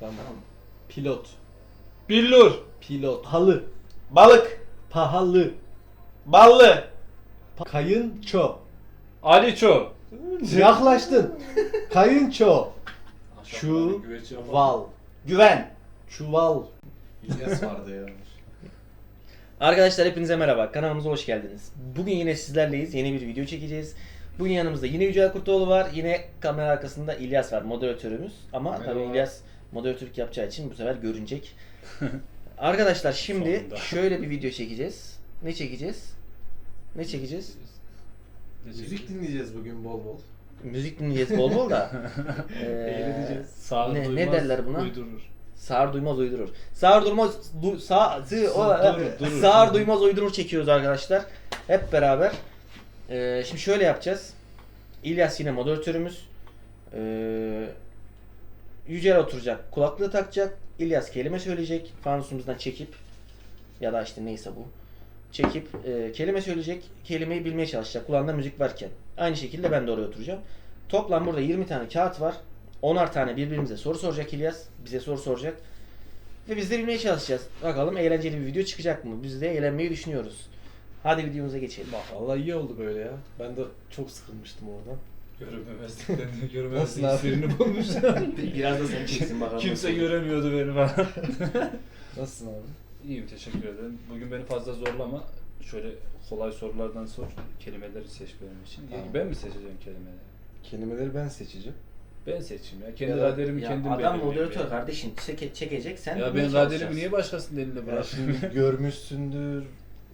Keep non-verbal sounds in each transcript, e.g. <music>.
Tamam. Pilot. Billur. Pilot. Halı. Balık. Pahalı. Ballı. Pa- Kayınço. Aliço. Yaklaştın. <laughs> Kayınço. Çuval. Güven. Çuval. İlyas vardı ya. <laughs> Arkadaşlar hepinize merhaba. Kanalımıza hoş geldiniz. Bugün yine sizlerleyiz. Yeni bir video çekeceğiz. Bugün yanımızda yine Yücel Kurtoğlu var. Yine kamera arkasında İlyas var. Moderatörümüz. Ama tabii İlyas moderatörlük yapacağı için bu sefer görünecek. <laughs> Arkadaşlar şimdi Sonunda. <laughs> şöyle bir video çekeceğiz. Ne çekeceğiz? Ne çekeceğiz? Müzik dinleyeceğiz bugün bol bol. Müzik dinleyeceğiz bol bol da. <laughs> Eğleneceğiz. Sağ Ne- ne duymaz, derler buna? Uydurur. Sağır duymaz uydurur. Sağır duymaz du, sağ, zı, o, Durur, durur. sağır duymaz uydurur çekiyoruz arkadaşlar. Hep beraber. Ee, şimdi şöyle yapacağız. İlyas yine moderatörümüz. Ee, Yücel oturacak, kulaklığı takacak. İlyas kelime söyleyecek. Fanusumuzdan çekip ya da işte neyse bu. Çekip e, kelime söyleyecek. Kelimeyi bilmeye çalışacak. Kulağında müzik varken. Aynı şekilde ben de oraya oturacağım. Toplam burada 20 tane kağıt var. 10'ar tane birbirimize soru soracak İlyas. Bize soru soracak. Ve biz de bilmeye çalışacağız. Bakalım eğlenceli bir video çıkacak mı? Biz de eğlenmeyi düşünüyoruz. Hadi videomuza geçelim. Vallahi iyi oldu böyle ya. Ben de çok sıkılmıştım oradan. Görünmemezlikten Nasıl görünmezlik abi? hislerini bulmuş. <laughs> Biraz da sen çeksin bakalım. Kimse göremiyordu beni falan. Nasılsın abi? İyiyim teşekkür ederim. Bugün beni fazla zorlama. Şöyle kolay sorulardan sor. Kelimeleri seç benim için. Tamam. Ben mi seçeceğim kelimeleri? Kelimeleri ben seçeceğim. Ben seçeyim ya. Kendi Ya da- kaderimi Ya kendim adam belirleyeyim moderatör ya. kardeşim. Çeke, çekecek sen Ya ben çalışacaksın. niye başkasının eline Ya bırakayım? şimdi <laughs> görmüşsündür.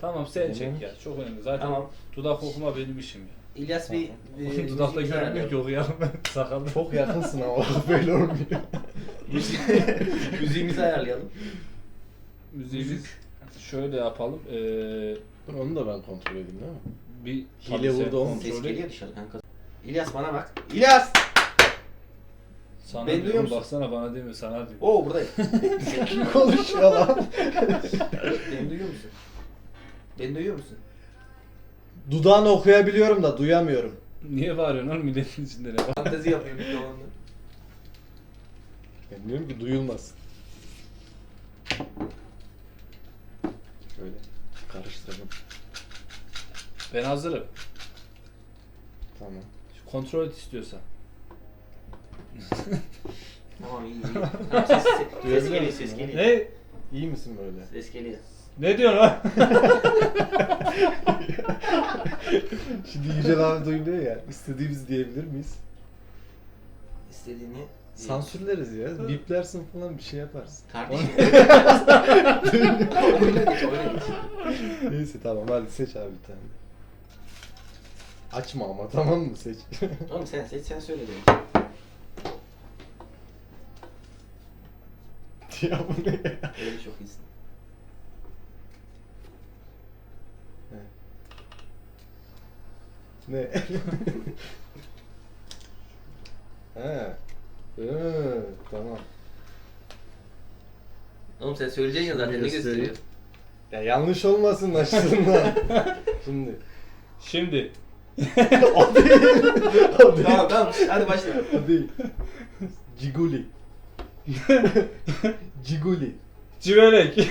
tamam sen çek ya. Çok önemli. Zaten Tamam. dudak okuma benim işim ya. İlyas bir e, Dudakta müzik görünmüyor ki ayarlayalım. okuyalım <laughs> ben. Sakallı. Çok yakınsın ama böyle olmuyor. <laughs> Müziğimizi ayarlayalım. Müziğimiz şöyle yapalım. Ee, Dur onu da ben kontrol edeyim değil mi? bir Hile tabii sen vurdu oğlum. Ses geliyor dışarı kanka. İlyas bana bak. İlyas! Sana Beni duyuyor diyorum musun? baksana bana demiyor sana diyor. Oo buradayım. <laughs> Kim konuşuyor lan? Beni duyuyor musun? Beni duyuyor musun? Dudağını okuyabiliyorum da duyamıyorum. Niye bağırıyorsun oğlum milletin içinde ne var? Fantezi yapıyor bir zamanda. Ben diyorum ki duyulmasın. Şöyle karıştıralım. Ben hazırım. Tamam. Şu kontrol et istiyorsan. Tamam iyi iyi. Tamam ses, ses, ses geliyor ses geliyor. Ne? İyi misin böyle? Ses geliyor. Ne diyorsun lan? <laughs> Şimdi Yücel abi duymuyor ya. İstediğimiz diyebilir miyiz? İstediğini Sansürleriz ya. Biplersin falan bir şey yaparsın. Kardeşim. <laughs> oyuna geç oyuna geç. Neyse tamam hadi seç abi bir tane. Açma ama tamam mı seç. <laughs> Oğlum sen seç sen söyle dedim. ya bu ne ya? Öyle çok iyisin. Ne? <laughs> He. Hı, tamam. Oğlum sen söyleyeceksin ya zaten ne Göstereyim. gösteriyor? Ya yanlış olmasın aslında. <laughs> Şimdi. Şimdi. o <laughs> değil. O değil. tamam tamam hadi başla. O değil. Ciguli. Ciguli. Civelek.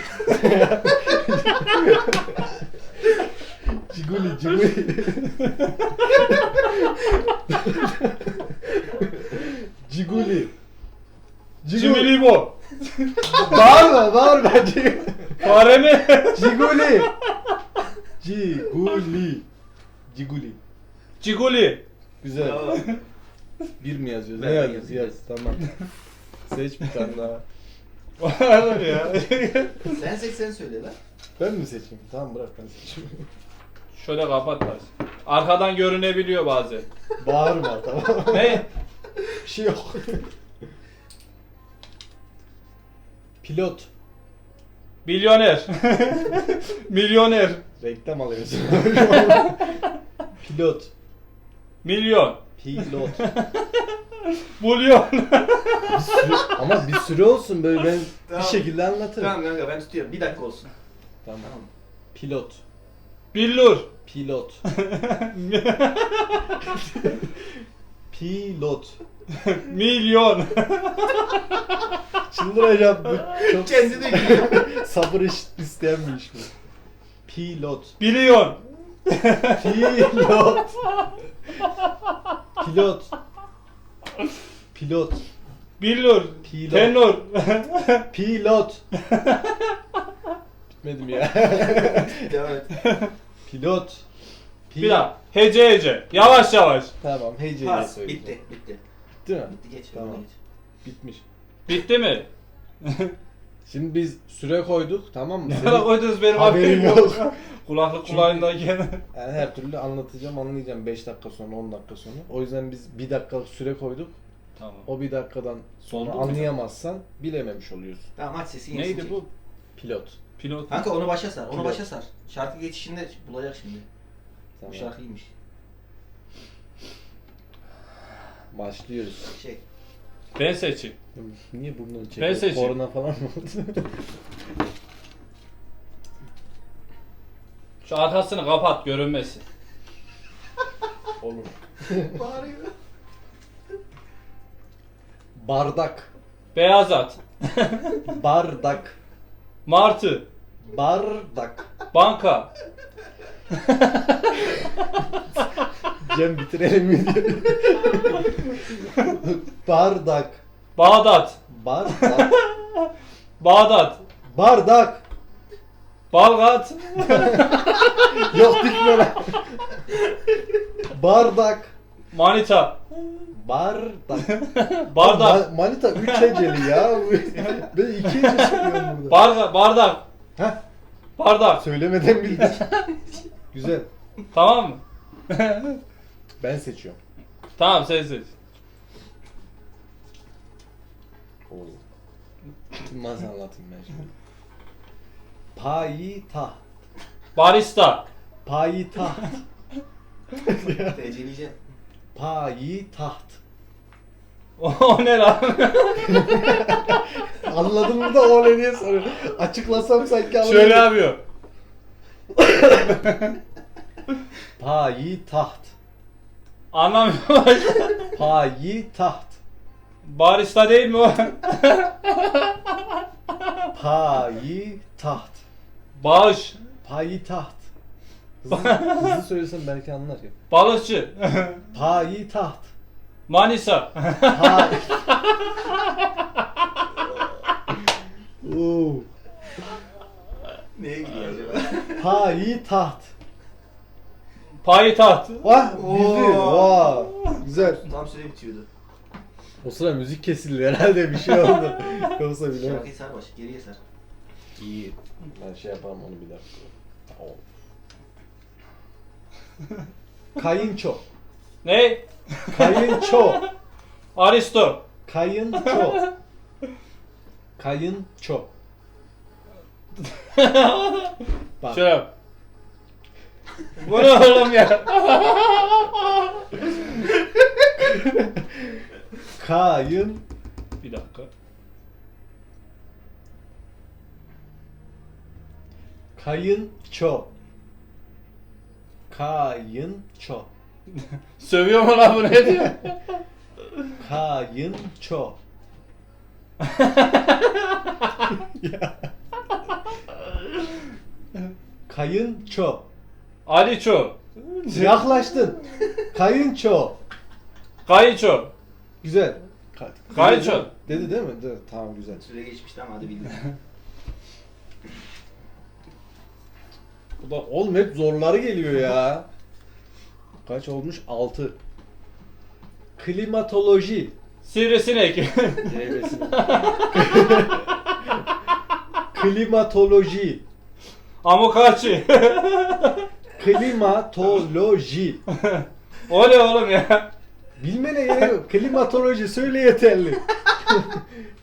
Ciguli, ciguli. Ciguli. Ciguli. Cimilibo. Bağırma, bağırma. Fare mi? Ciguli. Ciguli. Ciguli. Ciguli. Güzel. Bir mi yazıyoruz? Ben Ne ben yazıyoruz? Yaz. Tamam. Seç bir tane daha. Var ya. sen seç sen söyle lan. Ben mi seçeyim? Tamam bırak ben seçeyim. Şöyle kapat bak. Arkadan görünebiliyor bazen. Bağırma tamam. <laughs> Ne? Bir şey yok. Pilot. Milyoner. <laughs> Milyoner. Reklam alıyorsun. <laughs> Pilot. Milyon. Pilot. Bulyon. Bir sürü, ama bir sürü olsun böyle ben Tamam. bir şekilde anlatırım. Tamam kanka ben tutuyorum. Bir dakika olsun. Tamam. Pilot. Billur. Pilot. <laughs> Pilot. Milyon. Çıldıracağım bu. Çok Kendi de gülüyor. sabır iş isteyen bir iş bu. Pilot. Milyon. Pilot. Pilot. Pilot. Billur. Pilot. Tenor. Pilot. <laughs> Bitmedim ya. Devam et. Pilot. Pil- Bir daha. Hece hece. Yavaş yavaş. Tamam heyeceyi Pas. söyleyeceğim. Bitti. Bitti. Bitti mi? Bitti geç. Tamam. geç. Bitmiş. Bitti mi? <laughs> Şimdi biz süre koyduk tamam mı? Ne Senin- kadar koydunuz benim Haberim yok. yok. <laughs> Kulaklık Çünkü- kulağındayken. <laughs> Yani her türlü anlatacağım anlayacağım 5 dakika sonra 10 dakika sonra. O yüzden biz 1 dakikalık süre koyduk. tamam. O 1 dakikadan sonra Oldu mu? anlayamazsan bilememiş oluyorsun. Tamam aç sesi yenisini Neydi çek. bu? Pilot. Pilot. Kanka onu başa sar. Onu Pilot. başa sar. Şarkı geçişinde bulacak şimdi. Tamam. Bu şarkıymış. Başlıyoruz. Şey. Ben seçeyim. Niye burnunu Ben çekiyor? seçeyim. Korna falan mı oldu? <laughs> Şu arkasını kapat görünmesin. <laughs> Olur. Bağırıyor. Bardak. Beyaz at. Bardak. Martı. Bardak. Banka. Cem bitirelim mi diyor. Bardak. Bağdat. Bardak. Bağdat. Bardak. Balgat. Yok dikme lan. Bardak. Manita. Bardak. Bardak. Ma- Manita 3 heceli ya. ben 2 hece söylüyorum burada. Barga, bardak. Heh, Bardak. söylemeden bildik. <laughs> Güzel. Tamam mı? <laughs> Ben seçiyorum. tamam sen seç. Nasıl anlatayım ben şimdi? Payitaht. Barista. Payitaht. Teceleyeceksin. Payitaht. O ne lan? <laughs> Anladın mı da o ne diye soruyor. Açıklasam sanki anladın. Şöyle yapıyor. <laughs> Payitaht. Anlamıyorum. <laughs> Payitaht. Barista değil mi o? Payitaht. Bağış. Payitaht. Hızlı, hızlı söylesem belki anlar ya. Balıkçı. Payitaht. Manisa. Pay... <laughs> Oo. Neye gidiyor acaba? Payitaht. Payitaht. Vah bildi. Oo. Vah. Güzel. Tam süre bitiyordu. O sıra müzik kesildi herhalde bir şey oldu. <laughs> Yoksa bilemem. Şarkıyı sar baş. Geriye sar. İyi. Ben şey yapalım onu bir dakika. Tamam. <laughs> Kayınço. Ne? Kayınço. Aristo. Kayınço. Kayınço. Bak. Şöyle yap. Bu ne oğlum ya? Kayın Bir dakika. Kayınço. Kayınço. <laughs> Sövüyor mu lan bu ne diyor? Kayınço. Kayınço. Aliço. Yaklaştın. Kayınço. Kayınço. Güzel. Ka- Kayınço. Dedi değil mi? Dedi. Tamam güzel. Süre geçmişti ama hadi bildin. Bu da oğlum hep zorları geliyor ya. Kaç olmuş? 6. Klimatoloji. Sivrisinek. Devresine. <laughs> Klimatoloji. Amokachi. Klimatoloji. o ne oğlum ya? Bilmene gerek yok. Klimatoloji söyle yeterli.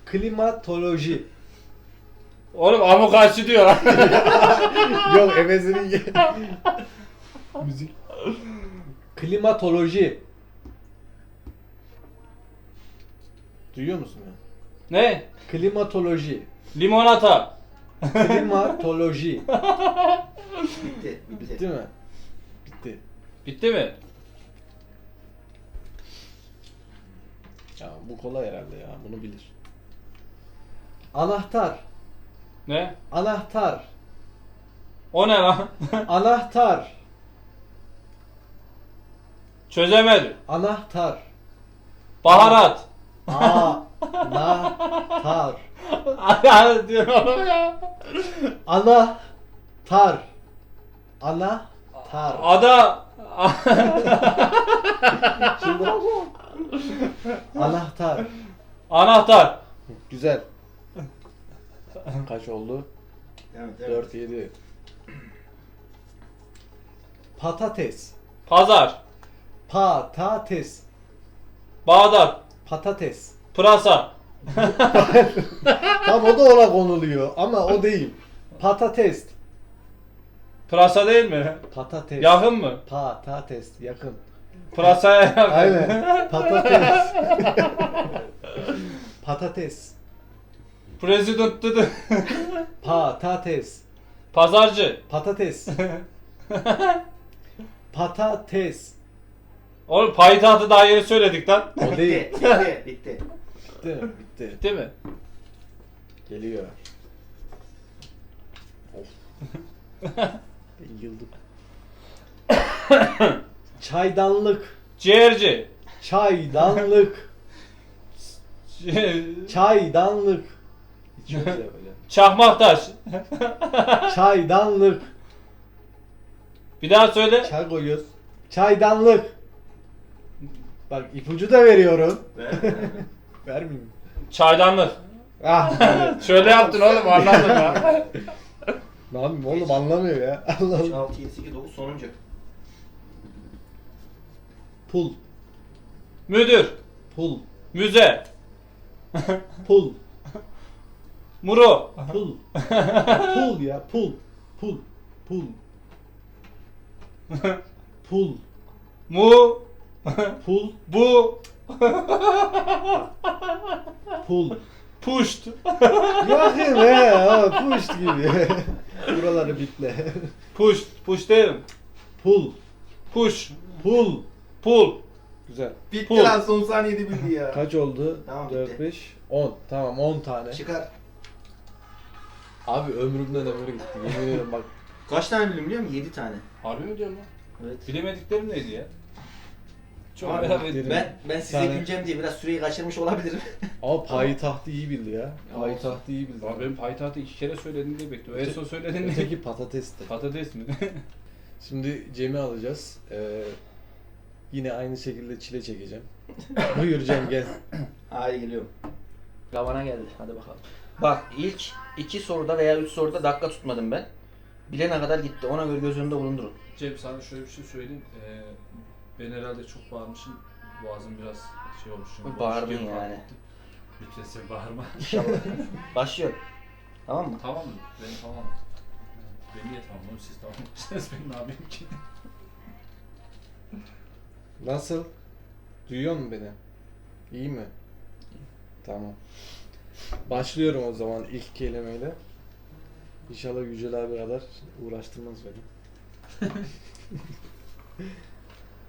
Klimatoloji. Oğlum amokachi diyor. <laughs> Yok evezinin ye- Müzik. <laughs> Klimatoloji. Duyuyor musun ya? ne? Klimatoloji. Limonata. Klimatoloji. Bitti. Bitti. Bitti mi? Bitti. Bitti mi? Ya bu kolay herhalde ya. Bunu bilir. Anahtar. Ne? Anahtar. O ne lan? Anahtar. Çözemedim. Anahtar. Baharat. Anahtar. Hadi diyorum ya. Anahtar. Anahtar. Ada. Anahtar. Anahtar. Güzel. Kaç oldu? Evet, 4 7. Patates. Pazar. Patates. Bağdat. Patates. Pırasa. <laughs> Tam o da ona konuluyor ama o değil. Patates. Pırasa değil mi? Patates. Yakın mı? Patates yakın. Pırasaya yakın. Aynen. <laughs> Patates. <laughs> Patates. President dedi. Patates. Pazarcı. Patates. Patates. Oğlum payitahtı daha yeni söyledik lan. O değil. Bitti. Bitti. Bitti mi? Bitti. Değil mi? Geliyor. Of. <laughs> ben yıldım. <coughs> Çaydanlık. Ciğerci. Çaydanlık. Çaydanlık. <laughs> Böyle. Çakmaktaş. <laughs> Çaydanlık. Bir daha söyle. Çay koyuyoruz. Çaydanlık. Bak ipucu da veriyorum. <laughs> Vermeyeyim. mi? Çaydanlık. Ah. <laughs> Şöyle yaptın oğlum anladın ya. <laughs> ne yapayım oğlum anlamıyor ya. 3, Allah'ım. 6, 7, 8, 9 sonuncu. Pul. Müdür. Pul. Müze. Pul. Muru. Pul. pul ya pul. Pul. Pul. Pul. Mu. <laughs> Pul. Bu. <laughs> Pul. Puşt. <laughs> Yakın he ha puşt gibi. Buraları bitle. Puşt. Puş değilim. Pul. Puş. Pul. Pul. Güzel. Bitti Pul. lan son saniyede bildi ya. Kaç oldu? Tamam, 4 bitti. 5 10. Tamam 10 tane. Çıkar. Abi ömrümden ömür gitti. Yemin ederim bak. Kaç tane bildim biliyor musun? 7 tane. Harbi mi diyorsun lan? Evet. Bilemediklerim neydi ya? Çok Abi, merak. Ben ben size tane. güleceğim diye biraz süreyi kaçırmış olabilirim. <laughs> Ama payitahtı iyi bildi ya. Payitahtı iyi bildi. Abi benim payitahtı iki kere söyledin diye bekliyorum. En son söyledin diye. Öteki patatesti. Patates mi? <laughs> Şimdi Cem'i alacağız. Ee, yine aynı şekilde çile çekeceğim. <laughs> Buyur Cem gel. Haydi geliyorum. Lavana geldi. Hadi bakalım. Bak ilk iki soruda veya üç soruda dakika tutmadım ben. Bilene kadar gitti. Ona göre göz önünde bulundurun. Cem sana şöyle bir şey söyleyeyim. Ee, ben herhalde çok bağırmışım. Boğazım biraz şey olmuş. şimdi. Bağırdın yani. Lütfen sen bağırma. İnşallah. <laughs> Başlıyor. Tamam mı? tamam mı? Ben tamam. Ben niye tamam oğlum siz tamam mısınız? <laughs> Ben ne yapayım ki? Nasıl? Duyuyor musun beni? İyi mi? Tamam. Başlıyorum o zaman ilk kelimeyle. İnşallah Yücel abi kadar uğraştırmaz beni. <laughs>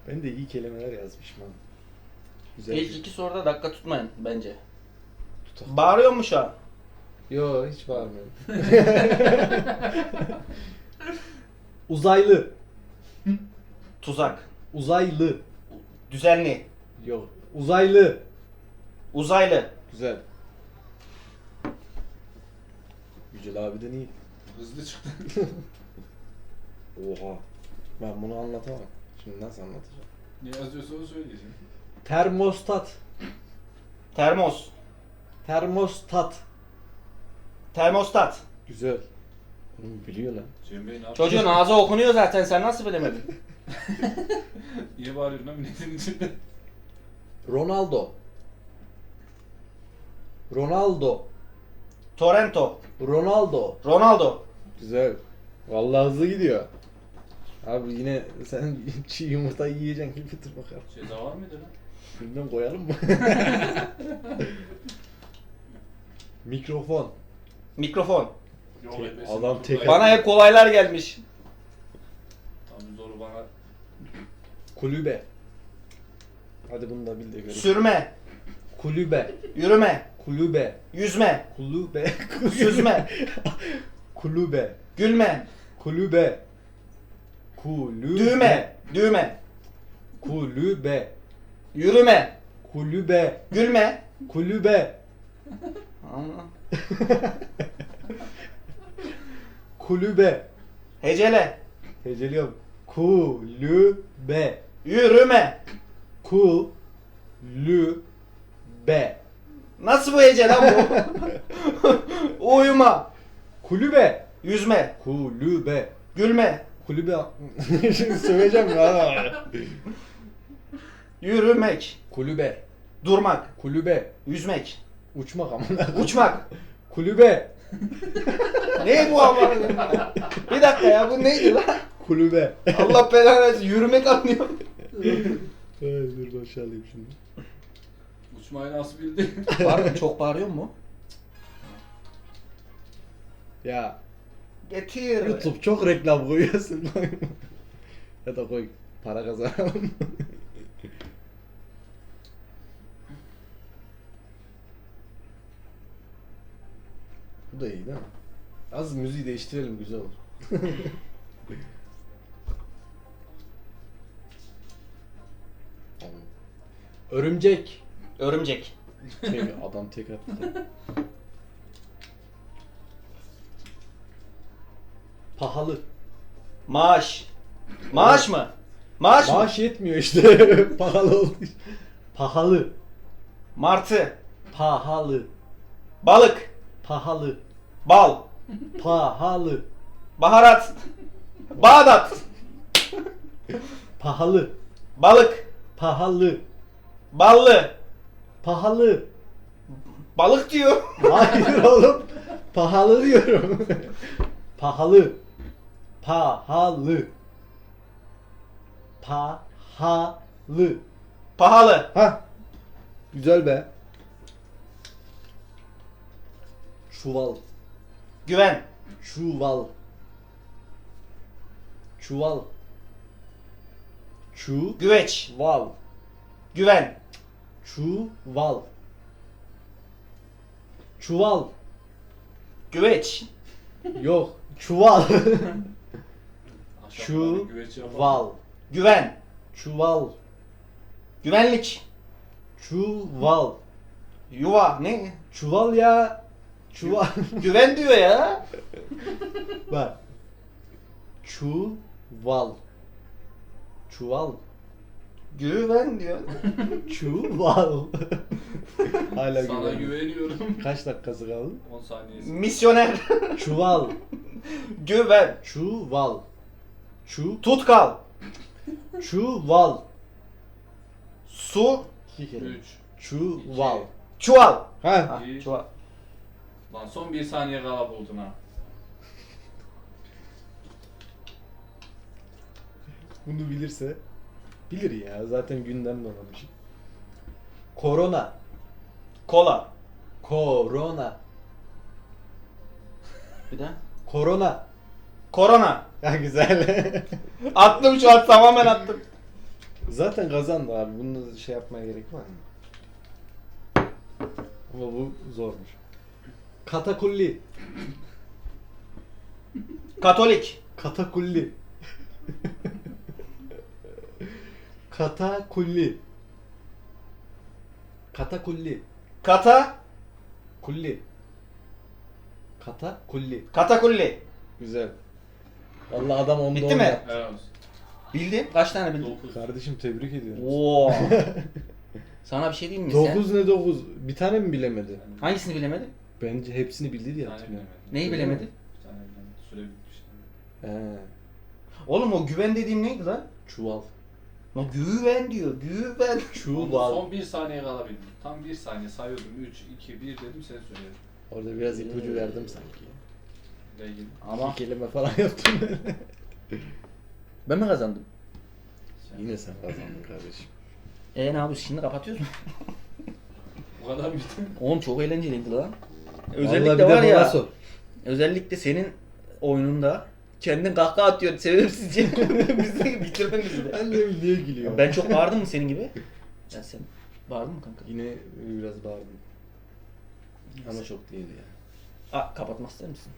ben de iyi kelimeler yazmışım ha. Güzel. İlk iki soruda dakika tutmayın bence. Tutak. Bağırıyor mu şu an? Yo hiç bağırmıyorum. <laughs> Uzaylı. Tuzak. Uzaylı. Düzenli. Yok. Uzaylı. Uzaylı. Güzel. Yücel abiden iyi. Hızlı çıktı. <laughs> Oha. Ben bunu anlatamam. Şimdi nasıl anlatacağım? ne yazıyorsa onu söyleyeceğim. Termostat. Termos. Termostat. Termostat. Güzel. Bunu biliyor lan. Cem Bey ne yapıyor? Çocuğun ağzı okunuyor zaten sen nasıl bilemedin? <laughs> Niye bağırıyorsun lan milletin içinde? Ronaldo. Ronaldo. Torrento. Ronaldo. Ronaldo. Güzel. Vallahi hızlı gidiyor. Abi yine sen <laughs> çiğ yumurta yiyeceksin gibi dur bakalım. Ceza var mıydı lan? Bilmem koyalım mı? <laughs> Mikrofon. Mikrofon. Yok Tek- etmesin. adam tek-. Bana hep kolaylar gelmiş. Tam zoru bana. Kulübe. Hadi bunu da bil de göreyim. Sürme. Kulübe. Yürüme. Kulübe. Yüzme. Kulübe. Süzme. <laughs> Kulübe. Gülme. Kulübe. Kulübe. Düğme. Düğme. Kulübe. Yürüme. Kulübe. Gülme. Kulübe. Allah. <laughs> Kulübe. Hecele. Heceliyorum. Kulübe. Yürüme. Kulübe. Nasıl bu hece lan bu? <laughs> Uyuma. Kulübe. Yüzme. Kulübe. Gülme. Kulübe. Şimdi <laughs> söyleyeceğim ya. Yürümek. Kulübe. Durmak. Kulübe. Yüzmek. Uçmak ama. Uçmak. Kulübe. <laughs> ne bu ama? Bir dakika ya bu neydi lan? Kulübe. Allah belanı versin. Yürümek anlıyor. Ay, dur başa alayım şimdi. Uçmayı nasıl bildin? Var mı? Çok bağırıyor mu? Ya Getir. YouTube çok reklam koyuyorsun. <laughs> ya da koy para kazanalım. Bu da iyi değil mi? Az müziği değiştirelim güzel olur. <laughs> Örümcek. Örümcek. Tek, adam tek attı. <laughs> Pahalı. Maaş. Maaş mı? Maaş mı? Maaş yetmiyor işte. <laughs> Pahalı oldu. Pahalı. Martı. Pahalı. Balık. Pahalı. Bal. Pahalı. Baharat. Bağdat. Pahalı. Balık. Pahalı. Ballı. Pahalı. Balık diyor. Hayır oğlum. Pahalı diyorum. Pahalı. Pahalı. Pahalı. Pahalı. Ha. Güzel be. Çuval. Güven. Çuval. Çuval. Çu. Güveç. Val. Güven. Çuval. Çuval. Güveç. Yok. Çuval. <laughs> Yapalım. Çuval. Güven. Çuval. Güvenlik. Çuval. Yuva. Ne? Çuval ya. Çuval. Güven diyor ya. <laughs> Bak. Çuval. Çuval. Güven diyor. Çuval. <laughs> Hala Sana güveniyorum. güveniyorum. Kaç dakikası kaldı? 10 saniyesi. Misyoner. Çuval. Güven. Çuval. Çu. Tutkal. <laughs> Çuval. Su. İki kere. 3. Çuval. Çuval. Ha. Ha, İyi. çuval. Lan son bir saniye kala buldun ha. Bunu bilirse bilir ya. Zaten gündemde olan bir şey. Korona. Kola. Korona. Bir daha. Korona. Korona. Ya güzel. <laughs> Attım şu an tamamen attım. Zaten kazandı abi. Bunu şey yapmaya gerek var mı? Ama bu zormuş. Katakulli. Katolik. Katakulli. Katakulli. Katakulli. Kata. Kulli. Katakulli. Katakulli. Güzel. Vallahi adam onda Bitti mi? olsun. Bildin? Kaç tane bildin? 9. Kardeşim tebrik ediyorum. Oo. <laughs> Sana bir şey diyeyim mi sen? 9 ne 9? Bir tane mi bilemedi? Hangisini bilemedi? Bence hepsini bildi diye hatırlıyorum. Neyi bilemedi? Bir tane bilemedim. Süre bitmiş. He, Oğlum o güven dediğim neydi lan? çuval. Lan güven diyor. Güven. Çuval. Son bir saniye kala bildim. Tam bir saniye sayıyordum. 3, 2, 1 dedim sen söyledin. Orada biraz ipucu verdim sanki. Ile ilgili. Ama İki kelime falan yaptım. <laughs> ben mi kazandım? Sen- Yine sen kazandın kardeşim. E ne yapıyoruz şimdi kapatıyoruz mu? <laughs> Bu kadar mı bitti? Oğlum çok eğlenceliydi lan. Özellikle bir de var ya. sor. Özellikle senin oyununda kendin kahkaha atıyor sebepsizce. bizi bitirdin <laughs> bizi de. Annem niye gülüyor? Ben çok bağırdım mı senin gibi? Ben sen. Bağırdın mı kanka? Yine biraz bağırdım. Ama çok değildi ya. Aa, kapatmak ister misin?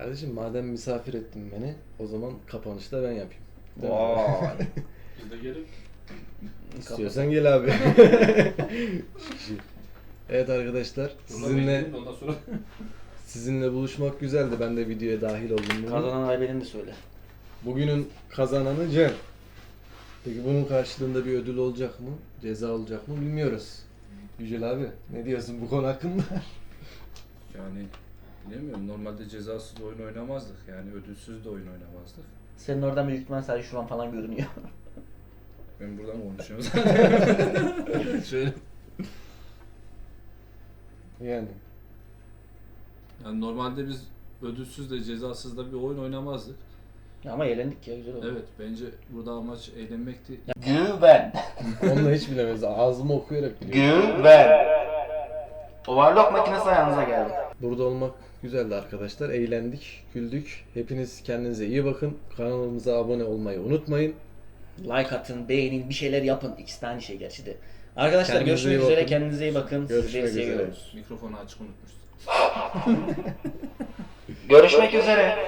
Kardeşim madem misafir ettin beni o zaman kapanışı da ben yapayım. Değil mi? Vay. <laughs> Biz de gelip İstiyorsan gel abi. <laughs> evet arkadaşlar sizinle ondan sonra sizinle buluşmak güzeldi. Ben de videoya dahil oldum. bugün. Kazanan aybenin de söyle. Bugünün kazananı Cem. Peki bunun karşılığında bir ödül olacak mı? Ceza olacak mı? Bilmiyoruz. Yücel abi ne diyorsun bu konu hakkında? yani bilemiyorum normalde cezasız oyun oynamazdık yani ödülsüz de oyun oynamazdık. Senin oradan büyük ihtimal sadece şuran falan görünüyor. Ben buradan konuşuyorum <laughs> Şöyle. Yani. Yani normalde biz ödülsüz de cezasız da bir oyun oynamazdık. Ama eğlendik ya güzel oldu. Evet bence burada amaç eğlenmekti. Güven. <laughs> Onunla hiç bilemez. Ağzımı okuyarak biliyorum. Güven. Overlock makinesi ayağınıza geldi. Burada olmak güzeldi arkadaşlar. Eğlendik, güldük. Hepiniz kendinize iyi bakın. Kanalımıza abone olmayı unutmayın. Like atın, beğenin, bir şeyler yapın. İkisi de aynı şey gerçi de. Arkadaşlar Kendinize görüşmek üzere. bakın. Kendinize iyi bakın. Görüşmek Sizleri üzere. seviyoruz. Mikrofonu açık unutmuştum. <laughs> <laughs> Görüşmek üzere.